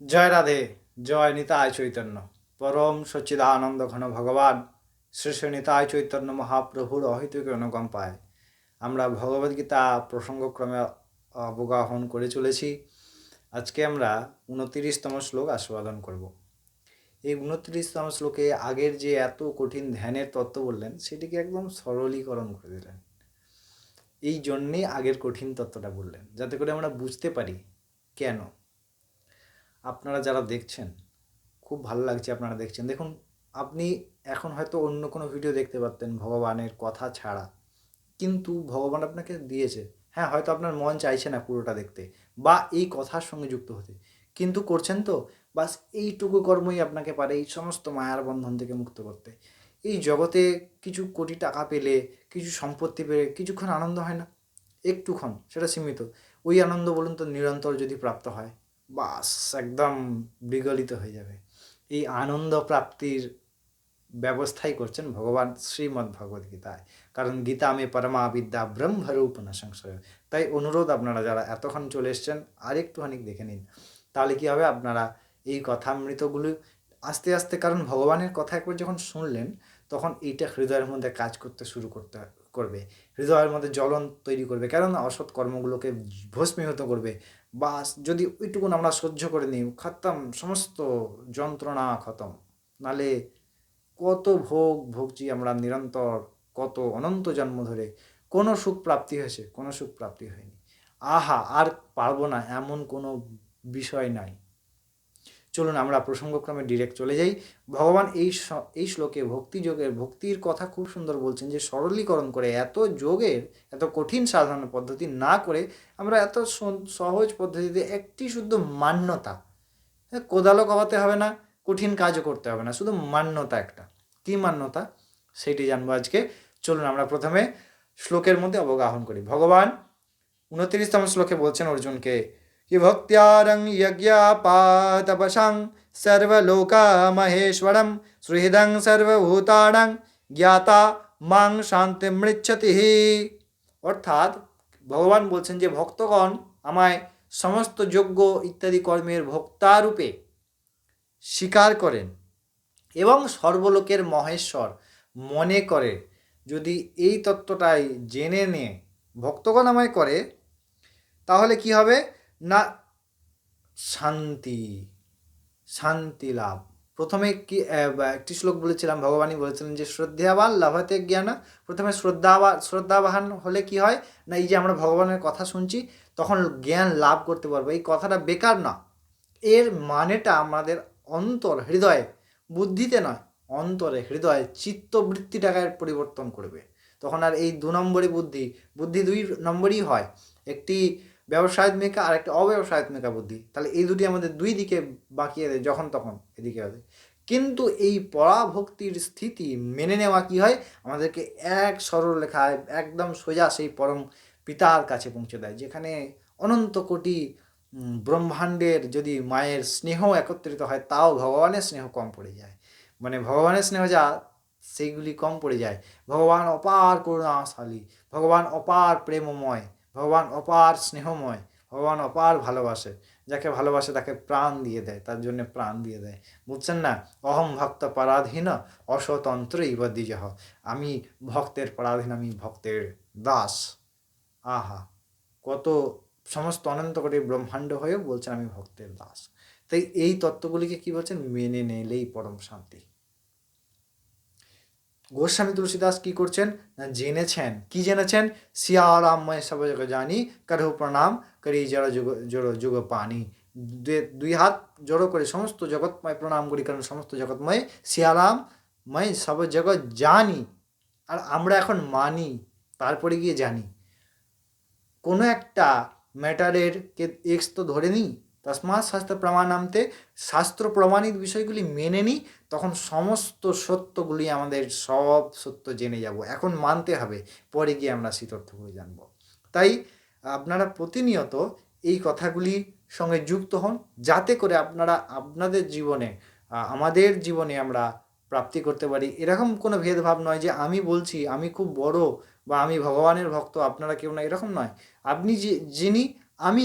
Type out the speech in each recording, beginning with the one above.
জয় রাধে, জয় নিতায় চৈতন্য। পরম সচ্চিদানন্দ ঘন ভগবান, শ্রী নিতায় চৈতন্য মহাপ্রভুর অহিতুক অনুগম পায় আমরা ভগবদ্গীতা প্রসঙ্গক্রমে অবগাহন করে চলেছি। আজকে আমরা উনতিরিশতম শ্লোক আস্বাদন করব। এই উনত্রিশতম শ্লোকে আগের যে এত কঠিন ধ্যানের তত্ত্ব বললেন, সেটিকে একদম সরলীকরণ করে দিলেন। এই জন্যেই আগের কঠিন তত্ত্বটা বললেন, যাতে করে আমরা বুঝতে পারি কেন? আপনারা যারা দেখছেন, খুব ভালো লাগছে আপনারা দেখছেন। দেখুন, আপনি এখন হয়তো অন্য কোনো ভিডিও দেখতে পারতেন ভগবানের কথা ছাড়া। কিন্তু ভগবান আপনাকে দিয়েছে। হ্যাঁ হয়তো আপনার মন চাইছে না পুরোটা দেখতে বা এই কথার সঙ্গে যুক্ত হতে। কিন্তু করছেন তো, বাস এইটুকু কর্মই আপনাকে পারে এই সমস্ত মায়ার বন্ধন থেকে মুক্ত করতে। এই জগতে কিছু কোটি টাকা পেলে, কিছু সম্পত্তি পেলে কিছুক্ষণ আনন্দ হয় না? একটুক্ষণ, সেটা সীমিত। ওই আনন্দ বলুন তো, নিরন্তর যদি প্রাপ্ত হয়। বাস, একদম বিগলিত হয়ে যাবে। এই আনন্দ প্রাপ্তির ব্যবস্থাই করছেন ভগবান শ্রীমদ্ ভগবদ গীতায়। কারণ গীতা আমি পরমা বিদ্যা ব্রহ্মরূপ না সংশয়। তাই অনুরোধ আপনারা যারা এতক্ষণ চলে এসছেন, আরেকটুখানি দেখে নিন। তাহলে কী হবে? আপনারা এই কথামৃতগুলো আস্তে আস্তে, কারণ ভগবানের কথা একবার যখন শুনলেন, তখন এইটা হৃদয়ের মধ্যে কাজ করতে শুরু করতে, করবে। হৃদয়ের মধ্যে জ্বলন তৈরি করবে। কেননা অসৎ কর্মগুলোকে ভস্মীভূত করবে। বা যদি ওইটুকুন আমরা সহ্য করে নিই, খতম, সমস্ত যন্ত্রণা খতম। নালে কত ভোগ ভোগছি আমরা নিরন্তর, কত অনন্ত জন্ম ধরে কোনো সুখ প্রাপ্তি হয়েছে, কোনো সুখ প্রাপ্তি হয়নি। আহা, আর পারব না, এমন কোনো বিষয় নাই। চলুন আমরা প্রসঙ্গক্রমে ডিরেক্ট চলে যাই। ভগবান এই এই শ্লোকে ভক্তি যোগের, ভক্তির কথা খুব সুন্দর বলছেন যে, সরলীকরণ করে এত যোগের, এত কঠিন সাধারণ পদ্ধতি না করে আমরা এত সহজ পদ্ধতিতে একটি শুদ্ধ মান্যতা হ্যাঁ কোদালও কমাতে হবে না, কঠিন কাজও করতে হবে না, শুধু মান্যতা একটা। কি মান্যতা? সেটি জানব আজকে। চলুন আমরা প্রথমে শ্লোকের মধ্যে অবগাহন করি। ভগবান উনত্রিশতম শ্লোকে বলছেন অর্জুনকে कि भक्त्यारं यज्ञापातपशां सर्वलोकमहेश्वरं सुहृदं सर्वभूतानां জ্ঞাতা মাং শান্তি মৃচ্ছতি অর্থাৎ ভগবান বলছেন যে ভক্তগণ আমায় সমস্ত যোগ্য ইত্যাদি কর্মের ভক্তারূপে স্বীকার করেন এবং সর্বলোকের মহেশ্বর মনে করে যদি এই তত্ত্বটাই জেনে নিয়ে ভক্তগণ আমায় করে তাহলে কি হবে না, শান্তি শান্তি লাভ। প্রথমে কি একটি শ্লোক বলেছিলাম, ভগবানই বলেছিলেন যে, শ্রদ্ধাবান লাভাতে জ্ঞান। প্রথমে শ্রদ্ধাবা, শ্রদ্ধাবান হলে কি হয়? না, এই যে আমরা ভগবানের কথা শুনছি, তখন জ্ঞান লাভ করতে পারব। এই কথাটা বেকার না। এর মানেটা আমাদের অন্তর, হৃদয়ে। বুদ্ধিতে নয়, অন্তরে, হৃদয়ে চিত্তবৃত্তিটাকে পরিবর্তন করবে। তখন আর এই দু নম্বরই বুদ্ধি। বুদ্ধি দুই নম্বরই হয়। একটি ব্যবসায়িক মেকা আর একটা অব্যবসায়িক মেকা বুদ্ধি। তাহলে এই দুটি আমাদের দুই দিকে বাঁকিয়ে দেয়, যখন তখন এদিকে হবে কিন্তু এই পরাভক্তির স্থিতি মেনে নেওয়া কি হয়? আমাদেরকে এক সরল লেখায় একদম সোজা সেই পরম পিতার কাছে পৌঁছে দেয়, যেখানে অনন্ত কোটি ব্রহ্মাণ্ডের যদি মায়ের স্নেহ একত্রিত হয়, তাও ভগবানের স্নেহ কম পড়ে যায়। মানে ভগবানের স্নেহ যা, সেইগুলি কম পড়ে যায়। ভগবান অপার করুণাশালী, ভগবান অপার প্রেমময় ভগবান অপার স্নেহময়, ভগবান অপার ভালোবাসে। যাকে ভালোবাসে তাকে প্রাণ দিয়ে দেয়, তার জন্য প্রাণ দিয়ে দেয়। বুঝছেন না? অহম ভক্ত পরাধীন অস্বতন্ত্র ইব দ্বিজহ আমি ভক্তের পরাধীন, আমি ভক্তের দাস। আহা! কত সমস্ত অনন্ত কোটি ব্রহ্মাণ্ড হয়েও বলছেন আমি ভক্তের দাস। তাই এই তত্ত্বগুলিকে কি বলছেন? মেনে নিলেই পরম শান্তি। গোস্বামী তুলসীদাস কি করছেন? জেনেছেন। কি জেনেছেন? সিয়ারাময় সব জানি করহু প্রণাম করি জড় যুগ জড় যুগ পানি দুই হাত জড়ো করে সমস্ত জগৎময় প্রণাম করি, কারণ সমস্ত জগৎময় সিয়ারাময় সব জগৎ জানি আর আমরা এখন মানি, তারপরে গিয়ে জানি। কোনো একটা ম্যাটারের কে, এক্স তো ধরে নিই, তসমাৎ শাস্ত্র প্রমাণ প্রমাণান্তে শাস্ত্র প্রমাণিত বিষয়গুলি মেনে নিই তখন সমস্ত সত্যগুলি আমাদের সব সত্য জেনে যাব। এখন মানতে হবে, পরে গিয়ে আমরা তথ্যগুলি জানব। তাই আপনারা প্রতিনিয়ত এই কথাগুলি সঙ্গে যুক্ত হন, যাতে করে আপনারা আপনাদের জীবনে আমাদের জীবনে আমরা প্রাপ্তি করতে পারি। এরকম কোনো ভেদভাব নয় যে আমি বলছি, আমি খুব বড় বা আমি ভগবানের ভক্ত, আপনারা কেউ না, এরকম নয়। আপনি যে, যিনি, আমি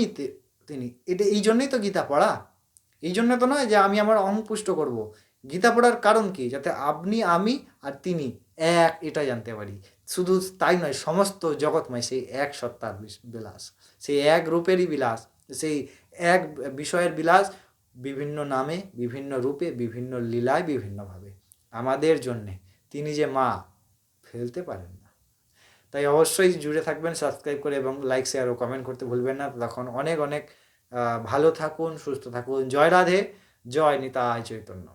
তিনি। এটা এই জন্যই তো গীতা পড়া। এই জন্য তো নয় যে আমি আমার অহং পুষ্ট করব। গীতা পড়ার কারণ কি? যাতে আপনি, আমি আর তিনি এক এটা জানতে পারি। শুধু তাই নয়, সমস্ত জগৎময় সেই এক সত্তার বিলাস। সেই এক রূপেরই বিলাস, সেই এক বিষয়ের বিলাস বিভিন্ন নামে, বিভিন্ন রূপে, বিভিন্ন লীলায়, বিভিন্নভাবে। আমাদের জন্যে। তিনি যে মা, ফেলতে পারেন না। তাই অবশ্যই জুড়ে থাকবেন সাবস্ক্রাইব করে এবং লাইক শেয়ার ও কমেন্ট করতে ভুলবেন না। তখন অনেক অনেক ভালো থাকুন, সুস্থ থাকুন। জয় রাধে, জয় নিতাই চৈতন্য।